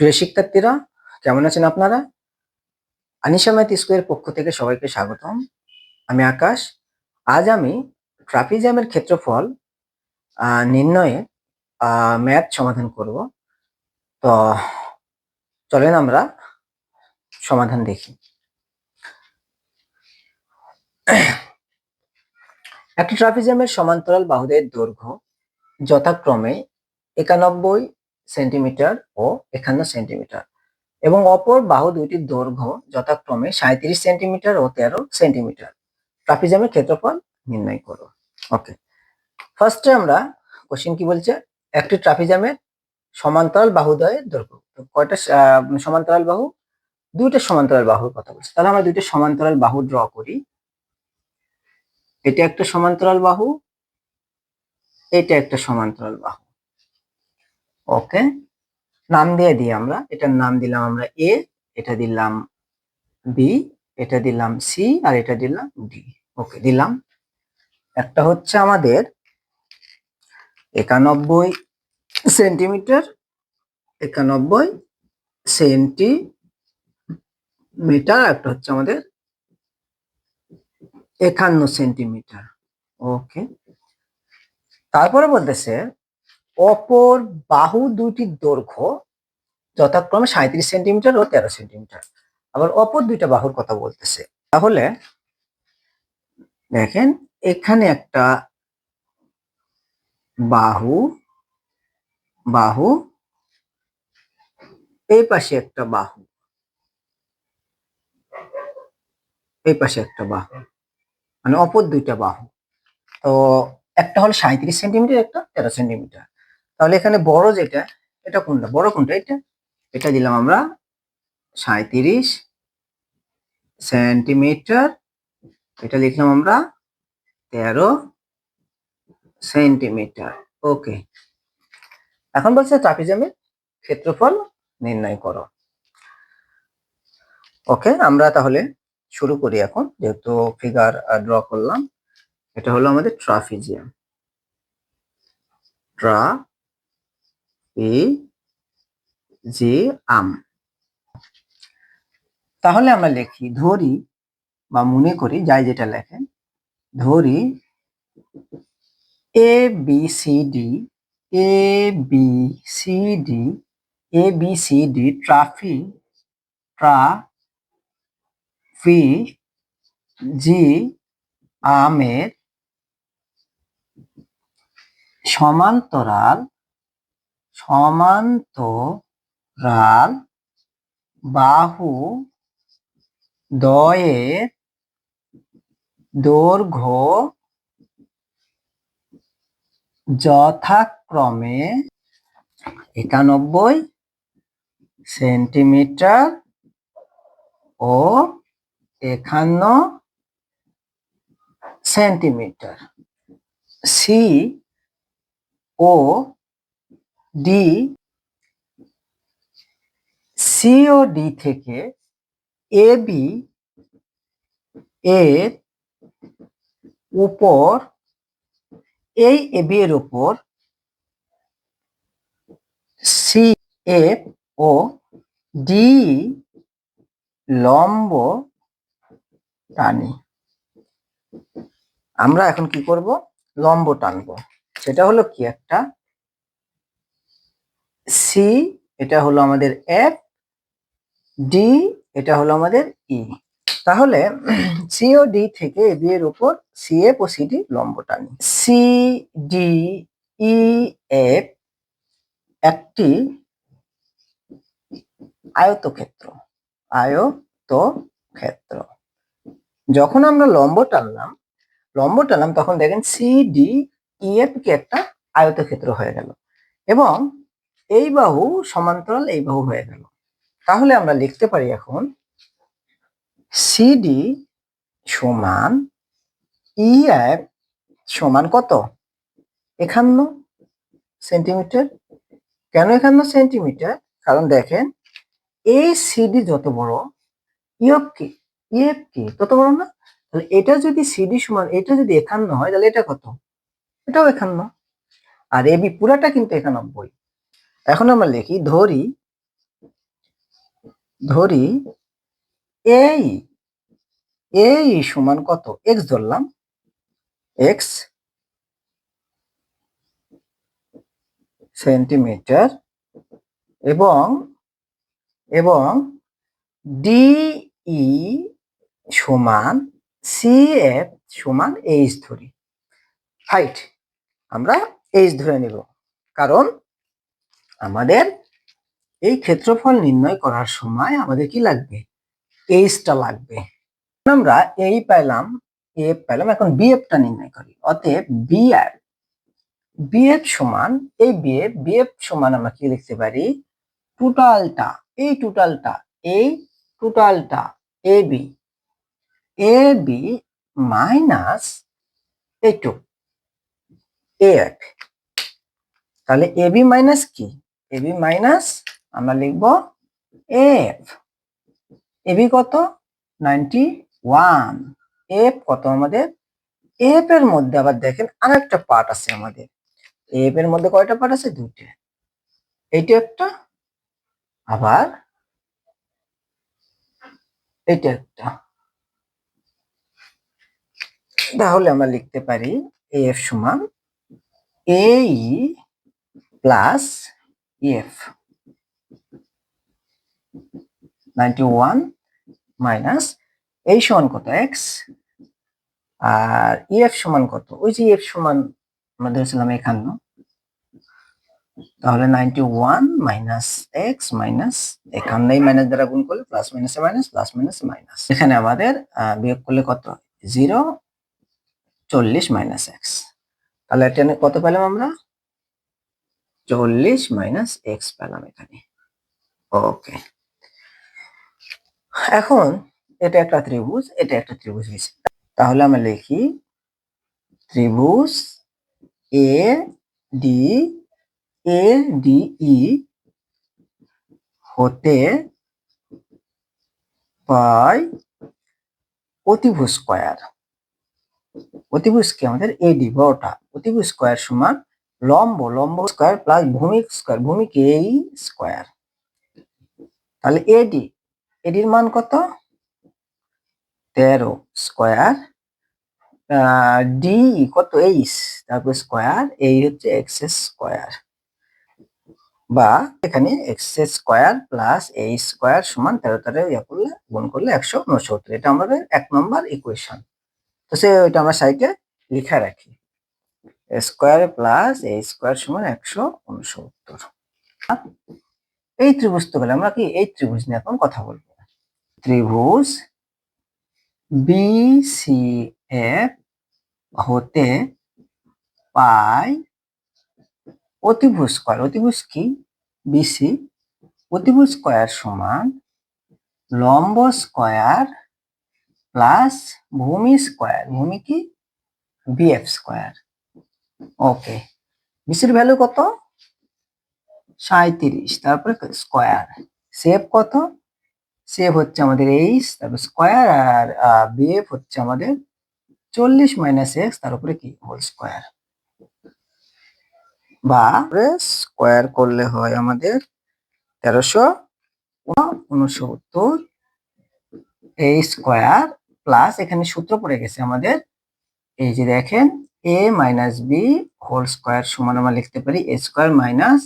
প্রিয় শিক্ষার্থীরা, কেমন আছেন আপনারা? আনিশা ম্যাথ স্কুলের পক্ষ থেকে সবাইকে স্বাগতম। আমি আকাশ। আজ আমি ট্রাপিজামের ক্ষেত্রফল নির্ণয়ে ম্যাথ সমাধান করব। তো, চলেন আমরা সমাধান দেখি। একটি ট্রাপিজামের সমান্তরাল বাহুদের দৈর্ঘ্য যথাক্রমে একানব্বই সেন্টিমিটার ও একান্ন সেন্টিমিটার। এবং অপর বাহু দুইটির দৈর্ঘ্য যথাক্রমে সাঁত্রিশ সেন্টিমিটার ও তেরো সেন্টিমিটার। ট্রাপিজামের ক্ষেত্রফল নির্ণয় করো। ওকে ফার্স্টে আমরা কোশ্চেন কি বলছে? একটি ট্রাপিজামের সমান্তরাল বাহুদ্বয়ের দৈর্ঘ্য। কয়টা সমান্তরাল বাহু? দুইটা সমান্তরাল বাহুর কথা বলছে। তাহলে আমরা দুইটা সমান্তরাল বাহু ড্র করি। এটা একটা সমান্তরাল বাহু, এটা একটা সমান্তরাল বাহু। ওকে নাম দিয়ে দিই আমরা। এটার নাম দিলাম আমরা এ এটা দিলাম বি এটা দিলাম সি আর এটা দিলাম ডি ওকে দিলাম। একটা হচ্ছে আমাদের একানব্বই সেন্টিমিটার একানব্বই সেন্টিমিটার একটা হচ্ছে আমাদের একান্ন সেন্টিমিটার। ওকে তারপরে বলতেছে অপর বাহু দুটির দৈর্ঘ্য যথাক্রমে সাঁত্রিশ সেন্টিমিটার ও তেরো সেন্টিমিটার। আবার অপর দুইটা বাহুর কথা বলতেছে। তাহলে দেখেন, এখানে একটা বাহু বাহু, এই পাশে একটা বাহু, এই পাশে একটা বাহু মানে অপর দুইটা বাহু। তো একটা হলো সাঁত্রিশ সেন্টিমিটার, একটা তেরো সেন্টিমিটার। তাহলে এখানে বড় যেটা, এটা কোনটা? বড় কোনটা? এটা এটা দিলাম আমরা সাঁত্রিশ সেন্টিমিটার, এটা লিখলাম আমরা তেরো সেন্টিমিটার। ওকে এখন বলছে ট্রাপিজামের ক্ষেত্রফল নির্ণয় করো। ওকে আমরা তাহলে শুরু করি এখন, যেহেতু ফিগার ড্র করলাম। এটা হলো আমাদের ট্রাফিজিয়াম। ট্রা পি জি, আম। তাহলে আমরা লিখি ধরি বা মনে করি, যাই যেটা লেখেন, ধরি A, B, C, D, A, B, C, D, A, B, C, D, ট্রাফি, ট্রা, ফি, জি, আমের সমান্তরাল সমান্তরাল বাহু দয়ের দৈর্ঘ্য যথাক্রমে একানব্বই সেন্টিমিটার ও একান্ন সেন্টিমিটার। সি ও ডি সি ও ডি থেকে এ বি এর উপর এই এবি এর উপর সি এফ ও ডি লম্ব টানি। আমরা এখন কি করব? লম্ব টানবো। সেটা হলো কি একটা সি এটা হলো আমাদের এফ ডি এটা হলো আমাদের ই তাহলে সি ও ডি থেকে এ বি এর উপর সি এফ ও সি ডি লম্ব টানি সি ডি ই এফ একটি আয়তক্ষেত্র আয়তক্ষেত্র। যখন আমরা লম্ব টানলাম লম্ব টানলাম, তখন দেখেন সি ডি ই এফ কি একটা আয়তক্ষেত্র হয়ে গেল। এবং এই বাহু সমান্তরাল এই বাহু হয়ে গেল। তাহলে আমরা লিখতে পারি এখন সিডি সমান ই এফ সমান কত? একান্ন সেন্টিমিটার। কেন একান্ন সেন্টিমিটার? কারণ দেখেন, এই সিডি যত বড় ইএফ কি? ইএফ কি? তত বড় না? তাহলে এটা যদি সিডি সমান, এটা যদি একান্ন হয়, তাহলে এটা কত? এটাও একান্ন। আর এবি পুরাটা কিন্তু একানব্বই। এখন আমরা লিখি, ধরি ধরি এই এই সমান কত? এক্স ধরলাম। এক্স সেন্টিমিটার এবং এবং ডিই সমান সি এফ সমান এইচ ধরি। হাইট আমরা এইচ ধরে নিব। কারণ আমাদের এই ক্ষেত্রফল নির্ণয় করার সময় আমাদের কি লাগবে? এইচটা লাগবে। আমরা এই পেলাম এফ পেলাম এখন বিএফটা নির্ণয় করি। অতএব বিএফ বিএফ সমান এই বিএফ বিএফ সমান আমরা কি লিখতে পারি? টোটালটা এই টোটালটা এই টোটালটা A B A B minus এইটু F তাহলে এ বি মাইনাস কি? এ বি মাইনাস আমরা লিখব এফ এ বি কত? নাইনটি ওয়ান এফ কত আমাদের? এফ এর মধ্যে আবার দেখেন আরেকটা পার্ট আছে আমাদের। এফ এর মধ্যে কয়টা পার্ট আছে? দুইটা। এইটা একটা, আবার এটা একটা। তাহলে আমরা লিখতে পারি এফ সমান A plus F ninety one minus এই সমান কত এক্স আর ইএফ সমান কত? ওই যে ইএফ সমান আমরা ধরেছিলাম একান্ন তাহলে ninety one minus X minus একান্ন এই মাইনাস দ্বারা গুণ করলে plus minus minus plus minus minus এখানে আমাদের বিয়োগ করলে কত? জিরো চল্লিশ মাইনাস এক্স তাহলে এটা কত পেলাম আমরা? চল্লিশ মাইনাস এক্স পেলাম এখানে। ওকে এখন এটা একটা ত্রিভুজ, এটা একটা ত্রিভুজ হয়েছে। তাহলে আমরা লিখি ত্রিভুজ A D A D E হতে পাই অতিভুজ স্কয়ার অতিভুজ কি? আমাদের এডি বড়টা অতিভুজ স্কয়ার সমান লম্ব লম্ব স্কয়ার প্লাস ভূমিক স্কয়ার ভূমিক এই স্কয়ার তাহলে এডি এডির মান কত? তেরো স্কয়ার ডি কত? এইচ তারপর স্কয়ার এই হচ্ছে এক্স স্কয়ার বা এখানে এক্স স্কয়ার প্লাস এই স্কয়ার সমান তেরো তেরো ইয়া করলে, গুণ করলে একশো উনসত্তর। এটা আমাদের এক নম্বর ইকুয়েশন তো সে ওইটা আমরা সাইডে লিখে রাখি। স্কয়ার প্লাস এই স্কয়ার সমান একশো উনসত্তর। এই ত্রিভুজ তো গেলে আমরা কি এই ত্রিভুজ নিয়ে এখন কথা বলব। ত্রিভুজ বি সি এফ হতে পাই অতিভুজ স্কয়ার। অতিভুজ কি? বিসি অতিভুজ স্কয়ার সমান লম্ব স্কয়ার প্লাস ভূমি স্কয়ার। ভূমি কি? BF square. ওকে। বিসির ভ্যালু কত? সাঁত্রিশ তারপরে স্কয়ার সেভ কত? সেভ হচ্ছে আমাদের এইচ তারপর স্কয়ার আর বিএফ হচ্ছে আমাদের চল্লিশ মাইনাস এক্স তার উপরে কি? হোল স্কয়ার বা স্কয়ার করলে হয় আমাদের তেরোশো উনসত্তর। এই স্কয়ার প্লাস এখানে সূত্র পড়ে গেছে আমাদের। এই যে দেখেন A minus B whole square সমান আমরা লিখতে পারি A square minus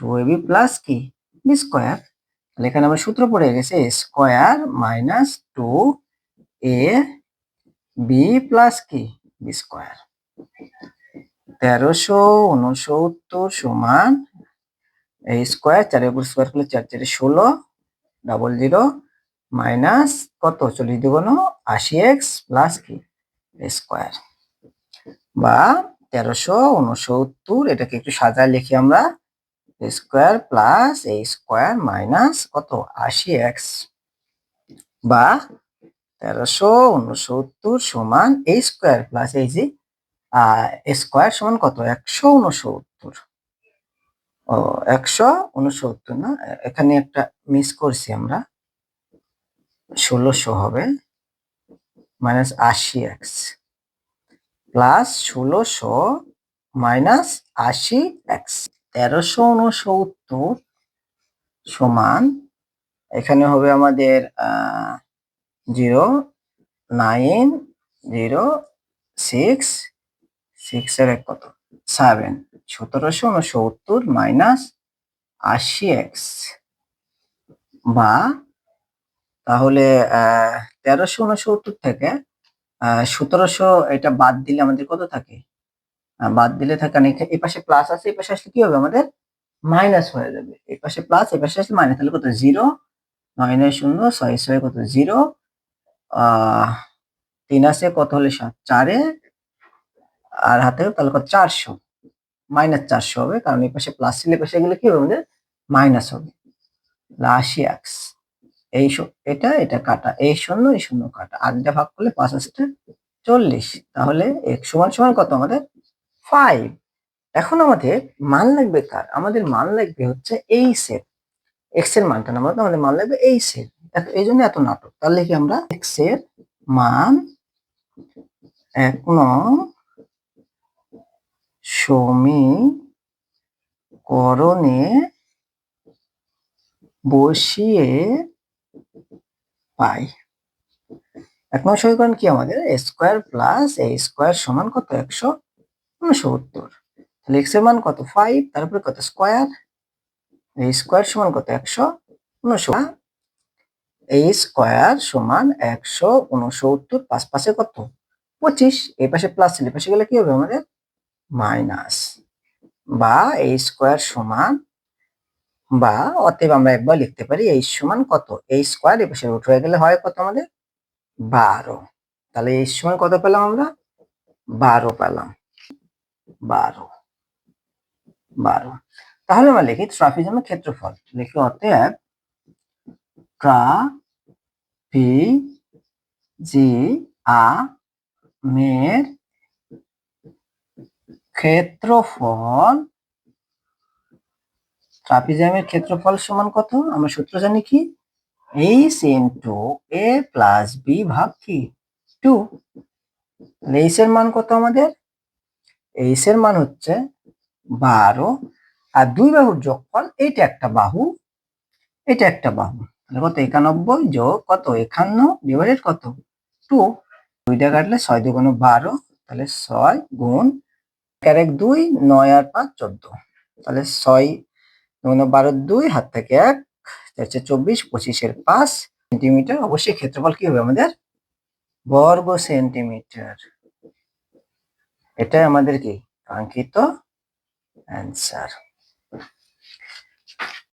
two A B plus কি? বি স্কয়ার তাহলে এখানে আমার সূত্র পড়ে গেছে A square minus two A B plus কি? বি স্কয়ার তেরোশো উনসত্তর সমান এই স্কয়ার চারের উপর স্কয়ার করলে চার, চারে ষোলো ডাবল জিরো মাইনাস কত? চল্লিশ দুগুণ আশি এক্স প্লাস কি? স্কয়ার বা তেরোশো উনসত্তর এটাকে একটু সাজায় লিখি আমরা। স্কোয়ার প্লাস এই স্কোয়ার মাইনাস কত? আশি এক্স বা তেরোশো উনসত্তর সমান এই স্কোয়ার প্লাস এই যে স্কোয়ার সমান কত? একশো উনসত্তর ও, একশো উনসত্তর না? এখানে একটা মিস করছি আমরা। ষোলোশো হবে। মাইনাস আশি এক্স প্লাস ষোলোশো মাইনাস আশি এক্স। তেরোশো উনসত্তর সমান, এখানে হবে আমাদের zero nine, zero six six এর এক কত? সেভেন। সতেরোশো উনসত্তর মাইনাস আশি এক্স। বা, তাহলে তেরোশো উনসত্তর থেকে সতেরোশো এটা বাদ দিলে আমাদের কত থাকে? বাদ দিলে থাকে এখা- এই পাশে প্লাস আছে এই পাশে আসলে কি হবে? আমাদের মাইনাস হয়ে যাবে। এই পাশে প্লাস এই পাশে আসলে মাইনাস তাহলে কত? জিরো নয় নয় শূন্য, ছয় ছয় কত? জিরো তিন আছে কত হলে সাত? চারে। আর হাতে তাহলে কত? চারশো। মাইনাস চারশো হবে, কারণ এই পাশে প্লাস ছিল পাশে গেলে কি হবে? আমাদের মাইনাস হবে। আশি এক্স এই এটা এটা কাটা, এই শূন্য এই শূন্য কাটা। আটটা ভাগ করলে পাঁচ আসতে চল্লিশ। তাহলে এক সমান সমান কত আমাদের? ফাইভ। এখন আমাদের মান লাগবে কার? আমাদের মান লাগবে হচ্ছে এই সেট। এক্সের মানটা না আমাদের মান লাগবে এই সেট। এই জন্য এত নাটক। তাহলে কি আমরা এক্সের মান এক নং সমীকরণে বসিয়ে পাই। এক নং সমীকরণ কি আমাদের? A square plus A square সমান কত? একশো উনসত্তর। তাহলে এক্সের মান কত? ফাইভ তারপরে কত? স্কোয়ার এ স্কোয়ার সমান কত? একশো উনসত্তর। এই স্কোয়ার সমান একশো উনসত্তর পাঁচ পাশে কত? পঁচিশ। এই পাশে প্লাস এই পাশে গেলে কি হবে আমাদের? মাইনাস বা এই স্কোয়ার সমান বা অতএব আমরা একবার লিখতে পারি এই সমান কত? এই স্কোয়ার এই পাশে রুট হয়ে গেলে হয় কত আমাদের? বারো। তাহলে এই সমান কত পেলাম আমরা? বারো পেলাম। বারো। বারো। তাহলে আমরা লিখি ট্রাফিজমের ক্ষেত্রফল। লিখি অতএব ট্রাফি জি আ মের ক্ষেত্রফল ট্রাপিজামের ক্ষেত্রফল সমান কত? আমরা সূত্র জানি কি? H into A plus B ভাগ কি? টু এইচ এর মান কত আমাদের? এইচ এর মান হচ্ছে বারো। আর দুই বাহুর যোগফল, এইটা একটা বাহু, এটা একটা বাহু। তাহলে কত? একানব্বই যোগ কত? একান্ন ডিভাইডেড কত? টু দুইটা কাটলে ছয় দুগুণ বারো। তাহলে ছয় গুণ এক দুই, নয় আর পাঁচ, চোদ্দ। তাহলে ছয় বারো দুই, হাত থেকে এক হচ্ছে চব্বিশ, পঁচিশের পাঁচ সেন্টিমিটার। অবশ্যই ক্ষেত্রফল কি হবে আমাদের? বর্গ সেন্টিমিটার। এটাই আমাদের কি? কাঙ্ক্ষিত অ্যান্সার